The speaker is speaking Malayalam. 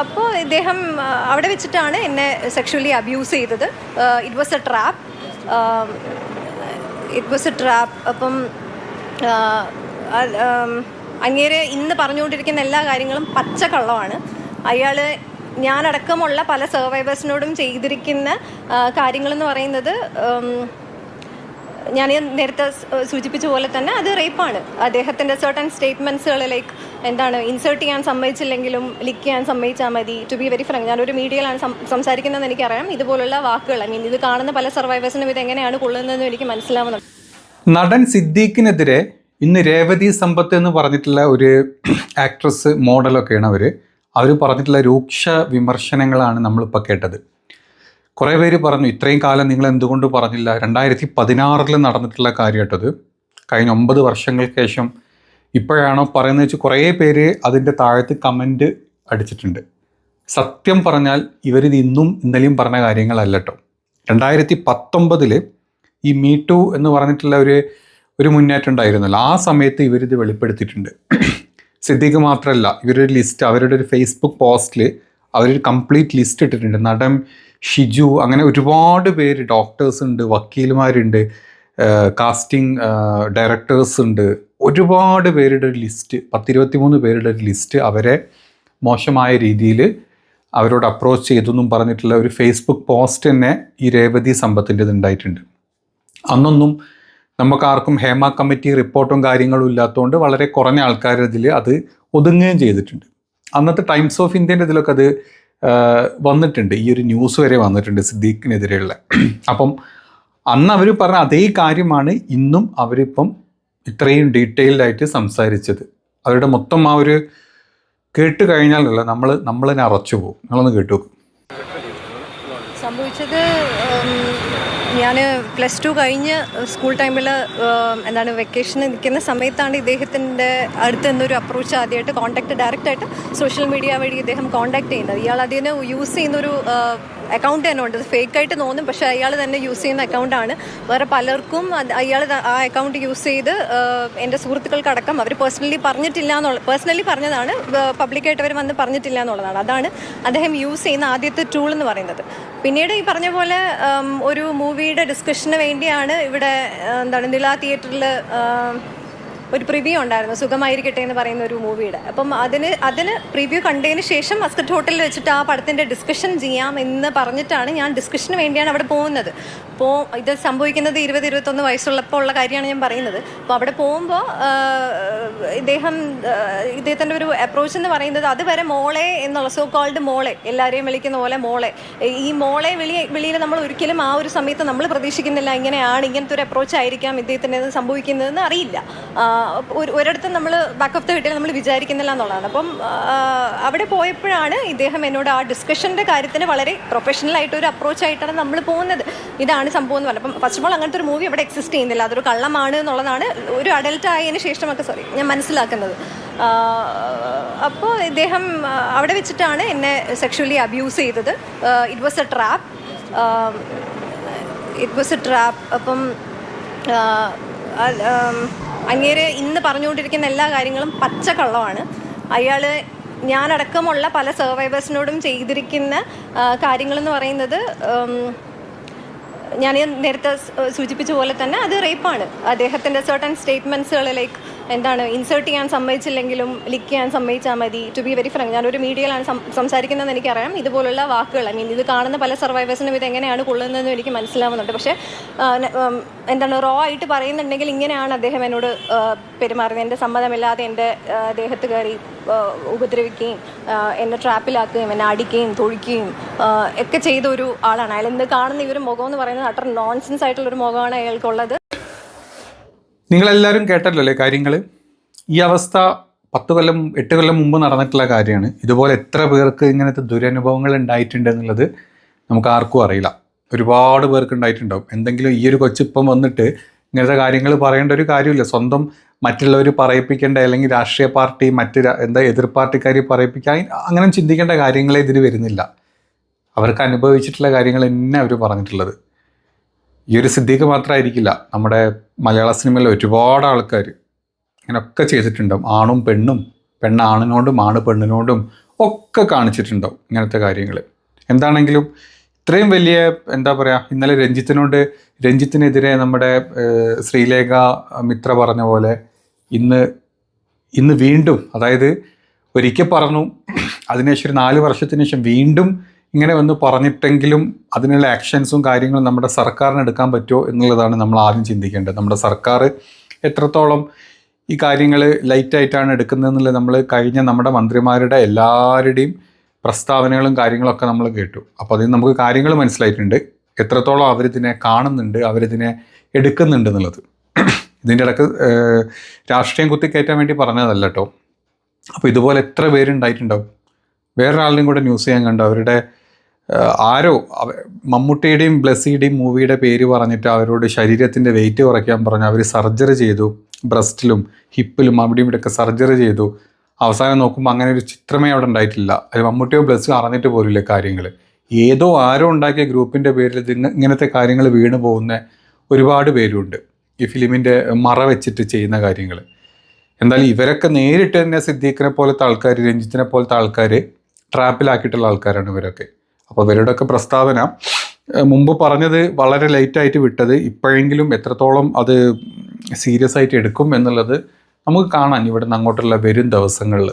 അപ്പോൾ ഇദ്ദേഹം അവിടെ വെച്ചിട്ടാണ് എന്നെ സെക്ഷുവലി അബ്യൂസ് ചെയ്തത്. It was a trap it was a trap അപ്പം അങ്ങേര് ഇന്ന് പറഞ്ഞുകൊണ്ടിരിക്കുന്ന എല്ലാ കാര്യങ്ങളും പച്ചക്കള്ളമാണ്. അയാൾ ഞാനടക്കമുള്ള പല സർവൈവേഴ്സിനോടും ചെയ്തിരിക്കുന്ന കാര്യങ്ങളെന്ന് പറയുന്നത് ഞാൻ നേരത്തെ സൂചിപ്പിച്ച പോലെ തന്നെ അത് റേപ്പാണ് അദ്ദേഹത്തിന്റെ സർട്ടൺ സ്റ്റേറ്റ്മെന്റ്സുകൾ ലൈക്ക് എന്താണ് ഇൻസേർട്ട് ചെയ്യാൻ സമ്മതിച്ചില്ലെങ്കിലും ലിക്ക് ചെയ്യാൻ സമ്മതിച്ചാൽ മതി. ടു ബി വെരി ഫ്രങ്ക് ഞാനൊരു മീഡിയയിലാണ് സംസാരിക്കുന്നതെന്ന് എനിക്കറിയാം. ഇതുപോലുള്ള വാക്കുകൾ ഐ മീൻ ഇത് കാണുന്ന പല സർവൈവേഴ്സിനും ഇത് എങ്ങനെയാണ് കൊള്ളുന്നതെന്ന് എനിക്ക് മനസ്സിലാവുന്നുണ്ട്. നടൻ സിദ്ദീഖിനെതിരെ ഇന്ന് രേവതി സമ്പത്ത് എന്ന് പറഞ്ഞിട്ടുള്ള ഒരു ആക്ട്രസ് മോഡലൊക്കെയാണ് അവർ അവർ പറഞ്ഞിട്ടുള്ള രൂക്ഷ വിമർശനങ്ങളാണ് നമ്മളിപ്പോൾ കേട്ടത്. കുറേ പേര് പറഞ്ഞു ഇത്രയും കാലം നിങ്ങൾ എന്തുകൊണ്ട് പറഞ്ഞില്ല? രണ്ടായിരത്തി പതിനാറിൽ നടന്നിട്ടുള്ള കാര്യമായിട്ടത് കഴിഞ്ഞ ഒമ്പത് വർഷങ്ങൾക്ക് ശേഷം ഇപ്പോഴാണോ പറയുന്നത് വെച്ച് കുറേ പേര് അതിന്റെ താഴത്ത് കമന്റ് അടിച്ചിട്ടുണ്ട്. സത്യം പറഞ്ഞാൽ ഇവരിത് ഇന്നും ഇന്നലെയും പറഞ്ഞ കാര്യങ്ങളല്ല കേട്ടോ രണ്ടായിരത്തി പത്തൊമ്പതിൽ ഈ മീ ടു എന്ന് പറഞ്ഞിട്ടുള്ള ഒരു ഒരു മുന്നേറ്റം ഉണ്ടായിരുന്നല്ലോ. ആ സമയത്ത് ഇവരിത് വെളിപ്പെടുത്തിയിട്ടുണ്ട്. സിദ്ദീഖ് മാത്രമല്ല ഇവരൊരു ലിസ്റ്റ് അവരുടെ ഒരു ഫേസ്ബുക്ക് പോസ്റ്റിൽ അവരൊരു കംപ്ലീറ്റ് ലിസ്റ്റ് ഇട്ടിട്ടുണ്ട്. നടൻ ഷിജു അങ്ങനെ ഒരുപാട് പേര് ഡോക്ടേഴ്സ് ഉണ്ട് വക്കീൽമാരുണ്ട് കാസ്റ്റിംഗ് ഡയറക്ടേഴ്സ് ഉണ്ട്. ഒരുപാട് പേരുടെ ഒരു ലിസ്റ്റ് പത്തിരുപത്തി മൂന്ന് പേരുടെ ഒരു ലിസ്റ്റ് അവരെ മോശമായ രീതിയിൽ അവരോട് അപ്രോച്ച് ചെയ്തെന്നും പറഞ്ഞിട്ടുള്ള ഒരു ഫേസ്ബുക്ക് പോസ്റ്റ് തന്നെ ഈ രേവതി സമ്പത്തിന്റെത് ഉണ്ടായിട്ടുണ്ട്. അന്നൊന്നും നമുക്കാർക്കും ഹേമ കമ്മിറ്റി റിപ്പോർട്ടും കാര്യങ്ങളും ഇല്ലാത്തതുകൊണ്ട് വളരെ കുറഞ്ഞ ആൾക്കാർ ഇതിൽ അത് ഒതുങ്ങുകയും ചെയ്തിട്ടുണ്ട്. അന്നത്തെ ടൈംസ് ഓഫ് ഇന്ത്യന്റെ ഇതിലൊക്കെ അത് വന്നിട്ടുണ്ട്. ഈ ഒരു ന്യൂസ് വരെ വന്നിട്ടുണ്ട് സിദ്ദീഖിനെതിരെയുള്ള. അപ്പം അന്ന് അവർ പറഞ്ഞ അതേ കാര്യമാണ് ഇന്നും അവരിപ്പം ഇത്രയും ഡീറ്റെയിൽഡായിട്ട് സംസാരിച്ചത്. അവരുടെ മൊത്തം ആ ഒരു കേട്ട് കഴിഞ്ഞാലല്ല നമ്മൾ നമ്മൾ അറച്ചു പോകും. നിങ്ങളൊന്ന് കേട്ടു സംഭവിച്ചത് ഞാൻ പ്ലസ് ടു കഴിഞ്ഞ് സ്കൂൾ ടൈമിൽ എന്താണ് വെക്കേഷൻ നിൽക്കുന്ന സമയത്താണ് ഇദ്ദേഹത്തിന്റെ അടുത്ത് നിന്നൊരു അപ്രോച്ച് ആദ്യമായിട്ട് കോൺടാക്ട് ഡയറക്റ്റായിട്ട് സോഷ്യൽ മീഡിയ വഴി ഇദ്ദേഹം കോൺടാക്ട് ചെയ്യുന്നത്. ഇയാൾ അതിന് യൂസ് ചെയ്യുന്നൊരു അക്കൗണ്ട് തന്നെ ഉണ്ട്. ഫേക്ക് ആയിട്ട് തോന്നും പക്ഷേ അയാൾ തന്നെ യൂസ് ചെയ്യുന്ന അക്കൗണ്ടാണ് വേറെ പലർക്കും അയാൾ ആ അക്കൗണ്ട് യൂസ് ചെയ്ത് എന്റെ സുഹൃത്തുക്കൾക്കടക്കം അവർ പേഴ്സണലി പറഞ്ഞിട്ടില്ല എന്നുള്ള പേഴ്സണലി പറഞ്ഞതാണ് പബ്ലിക്കായിട്ട് അവർ വന്ന് പറഞ്ഞിട്ടില്ല എന്നുള്ളതാണ്. അതാണ് അദ്ദേഹം യൂസ് ചെയ്യുന്ന ആദ്യത്തെ ടൂൾ എന്ന് പറയുന്നത്. പിന്നീട് ഈ പറഞ്ഞ പോലെ ഒരു മൂവിയുടെ ഡിസ്കഷന് വേണ്ടിയാണ് ഇവിടെ എന്താണ് നില തിയേറ്ററിൽ ഒരു പ്രിവ്യൂ ഉണ്ടായിരുന്നു സുഖമായിരിക്കട്ടെ എന്ന് പറയുന്ന ഒരു മൂവിയുടെ അപ്പം അതിന് അതിന് പ്രിവ്യൂ കണ്ടതിന് ശേഷം മസ്കറ്റ് ഹോട്ടലിൽ വെച്ചിട്ട് ആ പടത്തിന്റെ ഡിസ്കഷൻ ചെയ്യാം എന്ന് പറഞ്ഞിട്ടാണ് ഞാൻ ഡിസ്കഷന് വേണ്ടിയാണ് അവിടെ പോകുന്നത്. അപ്പോൾ ഇത് സംഭവിക്കുന്നത് ഇരുപത് ഇരുപത്തൊന്ന് വയസ്സുള്ളപ്പോൾ ഉള്ള കാര്യമാണ് ഞാൻ പറയുന്നത്. അപ്പോൾ അവിടെ പോകുമ്പോൾ ഇദ്ദേഹം ഇദ്ദേഹത്തിന്റെ ഒരു അപ്രോച്ച് എന്ന് പറയുന്നത് അതുവരെ മോളെ എന്നുള്ള സോ കോൾഡ് മോളെ എല്ലാവരെയും വിളിക്കുന്ന പോലെ മോളെ. ഈ മോളെ വിളി വിളിയിൽ നമ്മൾ ഒരിക്കലും ആ ഒരു സമയത്ത് നമ്മൾ പ്രതീക്ഷിക്കുന്നില്ല ഇങ്ങനെയാണ് ഇങ്ങനത്തെ ഒരു അപ്രോച്ച് ആയിരിക്കാം ഇദ്ദേഹത്തിന് ഇത് സംഭവിക്കുന്നതെന്ന് അറിയില്ല. ഒരു ഒരിടത്തും നമ്മൾ ബാക്ക് ഓഫ് ദ വീട്ടിൽ നമ്മൾ വിചാരിക്കുന്നില്ല എന്നുള്ളതാണ്. അപ്പം അവിടെ പോയപ്പോഴാണ് ഇദ്ദേഹം എന്നോട് ആ ഡിസ്കഷന്റെ കാര്യത്തിന് വളരെ പ്രൊഫഷണൽ ആയിട്ട് ഒരു അപ്രോച്ച് ആയിട്ടാണ് നമ്മൾ പോകുന്നത്. ഇതാണ് സംഭവം എന്ന് പറഞ്ഞത്. അപ്പം ഫസ്റ്റ് ഓഫ് ഓൾ അങ്ങനത്തെ ഒരു മൂവി അവിടെ എക്സിസ്റ്റ് ചെയ്യുന്നില്ല. അതൊരു കള്ളമാണ് എന്നുള്ളതാണ്. ഒരു അഡൽട്ട് ആയതിനു ശേഷമൊക്കെ സോറി ഞാൻ മനസ്സിലാക്കുന്നത്. അപ്പോൾ ഇദ്ദേഹം അവിടെ വെച്ചിട്ടാണ് എന്നെ സെക്ഷുവലി അബ്യൂസ് ചെയ്തത്. It was a trap it was a trap അപ്പം അങ്ങേര് ഇന്ന് പറഞ്ഞുകൊണ്ടിരിക്കുന്ന എല്ലാ കാര്യങ്ങളും പച്ചക്കള്ളമാണ് അയാൾ ഞാനടക്കമുള്ള പല സർവൈവേഴ്സിനോടും ചെയ്തിരിക്കുന്ന കാര്യങ്ങളെന്ന് പറയുന്നത് ഞാൻ നേരത്തെ സൂചിപ്പിച്ച പോലെ തന്നെ അത് റേപ്പാണ് അദ്ദേഹത്തിന്റെ സർട്ടൺ സ്റ്റേറ്റ്മെന്റ്സുകൾ ലൈക്ക് എന്താണ് ഇൻസേർട്ട് ചെയ്യാൻ സമ്മതിച്ചില്ലെങ്കിലും ലിക്ക് ചെയ്യാൻ സമ്മതിച്ചാൽ മതി. ടു ബി വെരി ഫ്രങ്ക് ഞാനൊരു മീഡിയയിലാണ് സംസാരിക്കുന്നതെന്ന് എനിക്കറിയാം. ഇതുപോലുള്ള വാക്കുകൾ ഐ മീൻ ഇത് കാണുന്ന പല സർവൈവേഴ്സിനും ഇത് എങ്ങനെയാണ് കൊള്ളുന്നതെന്ന് എനിക്ക് മനസ്സിലാവുന്നുണ്ട്. പക്ഷേ എന്താണ് റോ ആയിട്ട് പറയുന്നുണ്ടെങ്കിൽ ഇങ്ങനെയാണ് അദ്ദേഹം എന്നോട് പെരുമാറുന്നത്. എന്റെ സമ്മതമില്ലാതെ എന്റെ ദേഹത്ത് കയറി ഉപദ്രവിക്കുകയും എന്നെ ട്രാപ്പിലാക്കുകയും എന്നെ അടിക്കുകയും തൊഴിക്കുകയും ഒക്കെ ചെയ്ത ഒരു ആളാണ്. അയാൾ ഇന്ന് കാണുന്ന ഈ ഒരു മുഖം എന്ന് പറയുന്നത് അത്ര നോൺസെൻസ് ആയിട്ടുള്ള ഒരു മുഖമാണ് അയാൾക്കുള്ളത്. നിങ്ങളെല്ലാവരും കേട്ടല്ലോ കാര്യങ്ങൾ ഈ അവസ്ഥ പത്ത് കൊല്ലം എട്ട് കൊല്ലം മുമ്പ് നടന്നിട്ടുള്ള കാര്യമാണ്. ഇതുപോലെ എത്ര പേർക്ക് ഇങ്ങനത്തെ ദുരനുഭവങ്ങൾ ഉണ്ടായിട്ടുണ്ട് എന്നുള്ളത് നമുക്ക് ആർക്കും അറിയില്ല. ഒരുപാട് പേർക്ക് ഉണ്ടായിട്ടുണ്ടാവും. എന്തെങ്കിലും ഈ ഒരു കൊച്ചിപ്പം വന്നിട്ട് ഇങ്ങനത്തെ കാര്യങ്ങൾ പറയേണ്ട ഒരു കാര്യമില്ല. സ്വന്തം മറ്റുള്ളവർ പറയിപ്പിക്കേണ്ട അല്ലെങ്കിൽ രാഷ്ട്രീയ പാർട്ടി മറ്റ് എന്താ എതിർ പാർട്ടിക്കാർ പറയിപ്പിക്കാൻ അങ്ങനെ ചിന്തിക്കേണ്ട കാര്യങ്ങളെ ഇതിൽ വരുന്നില്ല. അവർക്ക് അനുഭവിച്ചിട്ടുള്ള കാര്യങ്ങൾ തന്നെ അവർ പറഞ്ഞിട്ടുള്ളത്. ഈ ഒരു സിദ്ദീഖ് മാത്രമായിരിക്കില്ല നമ്മുടെ മലയാള സിനിമയിലെ ഒരുപാട് ആൾക്കാർ ഇങ്ങനെയൊക്കെ ചെയ്തിട്ടുണ്ടാവും. ആണും പെണ്ണും പെണ്ണാണിനോടും ആണ് പെണ്ണിനോടും ഒക്കെ കാണിച്ചിട്ടുണ്ടാവും ഇങ്ങനത്തെ കാര്യങ്ങൾ എന്താണെങ്കിലും ഇത്രയും വലിയ എന്താ പറയുക ഇന്നലെ രഞ്ജിത്തിനോട് രഞ്ജിത്തിനെതിരെ നമ്മുടെ ശ്രീലേഖ മിത്ര പറഞ്ഞ പോലെ ഇന്ന് ഇന്ന് വീണ്ടും അതായത് ഒരിക്കൽ പറഞ്ഞു അതിനുശേഷം ഒരു നാല് വർഷത്തിന് ശേഷം വീണ്ടും ഇങ്ങനെ വന്ന് പറഞ്ഞിട്ടെങ്കിലും അതിനുള്ള ആക്ഷൻസും കാര്യങ്ങളും നമ്മുടെ സർക്കാരിന് എടുക്കാൻ പറ്റുമോ എന്നുള്ളതാണ് നമ്മൾ ആദ്യം ചിന്തിക്കേണ്ടത്. നമ്മുടെ സർക്കാർ എത്രത്തോളം ഈ കാര്യങ്ങൾ ലൈറ്റായിട്ടാണ് എടുക്കുന്നതെന്നുള്ളത് നമ്മൾ കഴിഞ്ഞ നമ്മുടെ മന്ത്രിമാരുടെ എല്ലാവരുടെയും പ്രസ്താവനകളും കാര്യങ്ങളൊക്കെ നമ്മൾ കേട്ടു. അപ്പോൾ അതിൽ നമുക്ക് കാര്യങ്ങൾ മനസ്സിലായിട്ടുണ്ട്. എത്രത്തോളം അവരിതിനെ കാണുന്നുണ്ട് അവരിതിനെ എടുക്കുന്നുണ്ട് എന്നുള്ളത്. ഇതിന്റെ ഇടയ്ക്ക് രാഷ്ട്രീയം കുത്തിക്കയറ്റാൻ വേണ്ടി പറഞ്ഞതല്ല കേട്ടോ അപ്പോൾ ഇതുപോലെ എത്ര പേരുണ്ടായിട്ടുണ്ടാവും? വേറൊരാളുടെയും കൂടെ ന്യൂസ് ചെയ്യാൻ കണ്ടു. അവരുടെ ആരോ മമ്മൂട്ടിയുടെയും ബ്ലസ്സിയുടെയും മൂവിയുടെ പേര് പറഞ്ഞിട്ട് അവരോട് ശരീരത്തിന്റെ വെയിറ്റ് കുറയ്ക്കാൻ പറഞ്ഞു അവർ സർജറി ചെയ്തു. ബ്രസ്റ്റിലും ഹിപ്പിലും അവിടെയും ഇവിടെയൊക്കെ സർജറി ചെയ്തു. അവസാനം നോക്കുമ്പോൾ അങ്ങനെ ഒരു ചിത്രമേ അവിടെ ഉണ്ടായിട്ടില്ല. അത് മമ്മൂട്ടിയോ ബ്ലസ് അറിഞ്ഞിട്ട് പോലില്ല കാര്യങ്ങൾ ഏതോ ആരോ ഉണ്ടാക്കിയ ഗ്രൂപ്പിന്റെ പേരിൽ ഇങ്ങനത്തെ കാര്യങ്ങൾ വീണ് പോകുന്ന ഒരുപാട് പേരുണ്ട്. ഈ ഫിലിമിന്റെ മറ വെച്ചിട്ട് ചെയ്യുന്ന കാര്യങ്ങൾ എന്തായാലും ഇവരൊക്കെ നേരിട്ട് തന്നെ സിദ്ദീഖിനെ പോലത്തെ ആൾക്കാർ രഞ്ജിത്തിനെ പോലത്തെ ആൾക്കാർ ട്രാപ്പിലാക്കിയിട്ടുള്ള ആൾക്കാരാണ് ഇവരൊക്കെ. അപ്പോൾ ഇവരുടെയൊക്കെ പ്രസ്താവന മുമ്പ് പറഞ്ഞത് വളരെ ലൈറ്റായിട്ട് വിട്ടത് ഇപ്പോഴെങ്കിലും എത്രത്തോളം അത് സീരിയസ് ആയിട്ട് എടുക്കും എന്നുള്ളത് നമുക്ക് കാണാൻ ഇവിടുന്ന് അങ്ങോട്ടുള്ള വരും ദിവസങ്ങളിൽ.